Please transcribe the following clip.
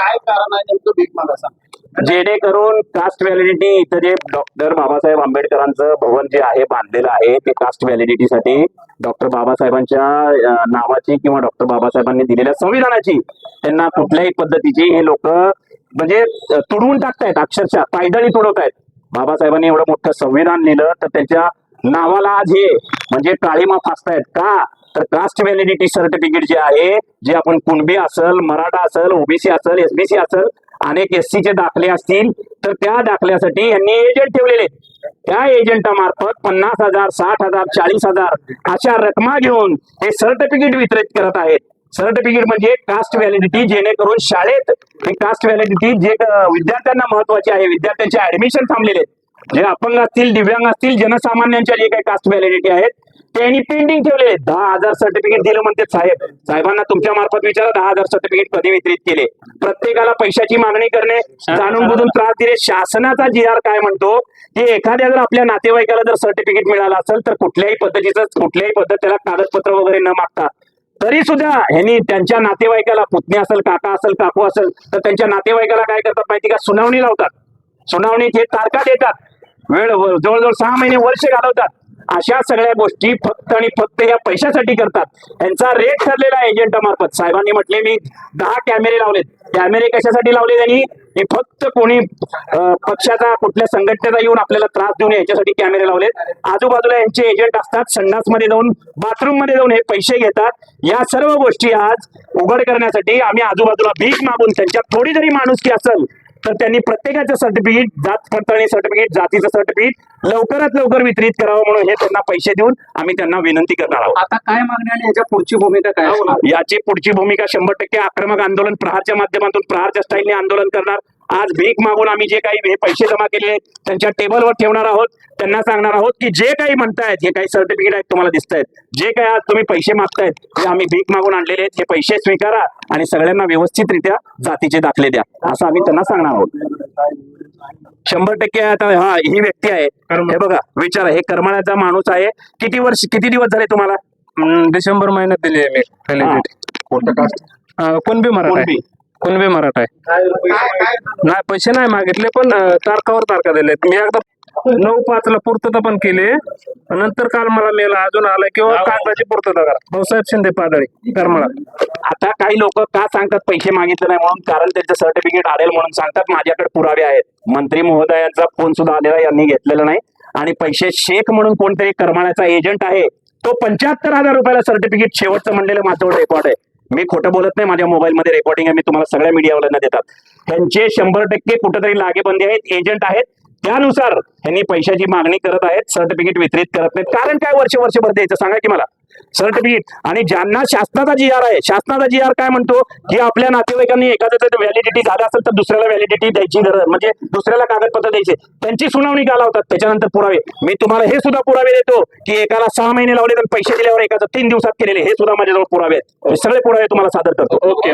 काय कारण आहे नेमकं भीक मागायचा? जेणेकरून कास्ट व्हॅलिडिटी इथं जे डॉक्टर बाबासाहेब आंबेडकरांचं भवन जे आहे बांधलेलं आहे ते कास्ट व्हॅलिडिटीसाठी डॉक्टर बाबासाहेबांच्या नावाची किंवा डॉक्टर बाबासाहेबांनी दिलेल्या संविधानाची त्यांना कुठल्याही पद्धतीची हे लोक म्हणजे तुडवून टाकतायत अक्षरशः पायदळी तुडवतायत. बाबासाहेबांनी एवढं मोठं संविधान लिहिलं तर त्याच्या नावाला आज हे म्हणजे काळीमा फासतायत का? तर कास्ट व्हॅलिडिटी सर्टिफिकेट जे आहे जे आपण कुणबी असेल मराठा असेल ओबीसी असेल एसबीसी असेल अनेक एससीचे चे दाखले असतील तर त्या दाखल्यासाठी यांनी एजंट ठेवलेले त्या एजंटामार्फत पन्नास हजार साठ हजार चाळीस हजार अशा रकमा घेऊन हे सर्टिफिकेट वितरित करत आहेत. सर्टिफिकेट म्हणजे कास्ट व्हॅलिडिटी जेणेकरून शाळेत हे कास्ट व्हॅलिडिटी जे विद्यार्थ्यांना महत्वाची आहे विद्यार्थ्यांचे ऍडमिशन थांबलेले आहेत. जे अपंग असतील दिव्यांग असतील जनसामान्यांच्या जे काही कास्ट व्हॅलिडिटी आहेत त्यांनी पेंडिंग आहेत. दहा हजार सर्टिफिकेट दिलं म्हणते साहेब. साहेबांना तुमच्या मार्फत विचारा दहा हजार सर्टिफिकेट कधी वितरित केले? प्रत्येकाला पैशाची मागणी करणे जाणून बुजून त्रास दिले. शासनाचा जी आर काय म्हणतो की एखाद्या जर आपल्या नातेवाईकाला जर सर्टिफिकेट मिळालं असेल तर कुठल्याही पद्धतीचं कुठल्याही पद्धत त्याला कागदपत्र वगैरे न मागता. तरी सुद्धा ह्यांनी त्यांच्या नातेवाईकाला पुतणी असेल काका असेल काकू असेल तर त्यांच्या नातेवाईकाला काय करतात माहिती का? सुनावणी लावतात. सुनावणीत हे तारखा देतात. वेळ जवळजवळ सहा महिने वर्ष घालवतात. अशा सगळ्या गोष्टी फक्त आणि फक्त या पैशासाठी करतात. यांचा रेट ठरलेला आहे एजंटामार्फत साहेबांनी म्हटले मी दहा कॅमेरे लावलेत. कॅमेरे कशासाठी लावले त्यांनी हे फक्त कोणी पक्षाचा कुठल्या संघटनेचा येऊन आपल्याला त्रास देऊन याच्यासाठी कॅमेरे लावलेत. आजूबाजूला यांचे एजंट असतात संडासमध्ये जाऊन बाथरूममध्ये जाऊन हे पैसे घेतात. या सर्व गोष्टी आज उघड करण्यासाठी आम्ही आजूबाजूला भीक मागून त्यांच्या थोडी जरी माणुसकी असेल तर त्यांनी प्रत्येकाचं सर्टिफिकेट जात पडताळणी सर्टिफिकेट जातीचं सर्टिफिकेट लवकरात लवकर वितरित करावं म्हणून हे त्यांना पैसे देऊन आम्ही त्यांना विनंती करणार आहोत. आता काय मागणी आणि याच्या पुढची भूमिका काय असणार? याची पुढची भूमिका शंभर टक्के आक्रमक आंदोलन प्रहारच्या माध्यमातून प्रहारच्या स्टाईलने आंदोलन करणार. आज भीक मागून आम्ही जे काही हे पैसे जमा केलेले आहेत त्यांच्या टेबलवर ठेवणार आहोत त्यांना सांगणार आहोत की जे काही म्हणतायत हे काही सर्टिफिकेट आहेत तुम्हाला दिसत आहेत जे काही आज तुम्ही पैसे मागतायत ते आम्ही भीक मागून आणलेले आहेत हे पैसे स्वीकारा आणि सगळ्यांना व्यवस्थितरित्या जातीचे दाखले द्या असं आम्ही त्यांना सांगणार आहोत. शंभर टक्के आता हा ही व्यक्ती आहे. हे बघा विचारा हे करमाळ्याचा माणूस आहे. किती वर्ष किती दिवस झाले तुम्हाला? डिसेंबर महिन्यात दिली आहे मी. व्हॅलिडिटी कोणतं कास्ट कोणबी मराठा कोणबी? मराठा आहे. नाही पैसे नाही मागितले पण अं, तारखावर तारखा दिले. मी एकदा नऊ पाच ला पूर्तता पण केली. नंतर काल मला मेल अजून आला किंवा कागदाची पूर्तता करा. भाऊसाहेब शिंदे पादळी करमाळा. आता काही लोक का सांगतात पैसे मागितले नाही म्हणून? कारण त्यांचं सर्टिफिकेट आलेल म्हणून सांगतात माझ्याकडे पुरावे आहेत. मंत्री महोदयांचा फोन सुद्धा आलेला यांनी घेतलेला नाही. आणि पैसे शेख म्हणून कोणतरी करमाळ्याचा एजंट आहे तो पंच्याहत्तर हजार रुपयाला सर्टिफिकेट शेवटचं म्हणलेलं माझं रेकॉर्ड आहे. मी खोटं बोलत नाही माझ्या मोबाईलमध्ये रेकॉर्डिंग आहे मी तुम्हाला सगळ्या मीडियावाल्यांना देतात. त्यांचे शंभर टक्के कुठेतरी लागेबंदी आहेत एजंट आहेत. त्यानुसार त्यांनी पैशाची मागणी करत आहेत सर्टिफिकेट वितरित करत नाहीत. कारण काय वर्ष वर्षभर द्यायचं सांगा की मला. सर्टिफिकेट आणि ज्यांना शासनाचा जी आर आहे शासनाचा जी आर काय म्हणतो? की आपल्या नातेवाईकांनी एखाद्याचं व्हॅलिडिटी झालं असेल तर दुसऱ्याला व्हॅलिडिटी द्यायची गरज म्हणजे दुसऱ्याला कागदपत्र द्यायचे. त्यांची सुनावणी का लावतात त्याच्यानंतर पुरावे. मी तुम्हाला हे सुद्धा पुरावे देतो. की एकाला सहा महिने लावले तर पैसे दिल्यावर एकाचं तीन दिवसात केलेले हे सुद्धा माझ्याजवळ पुरावे आहेत. सगळे पुरावे तुम्हाला सादर करतो. ओके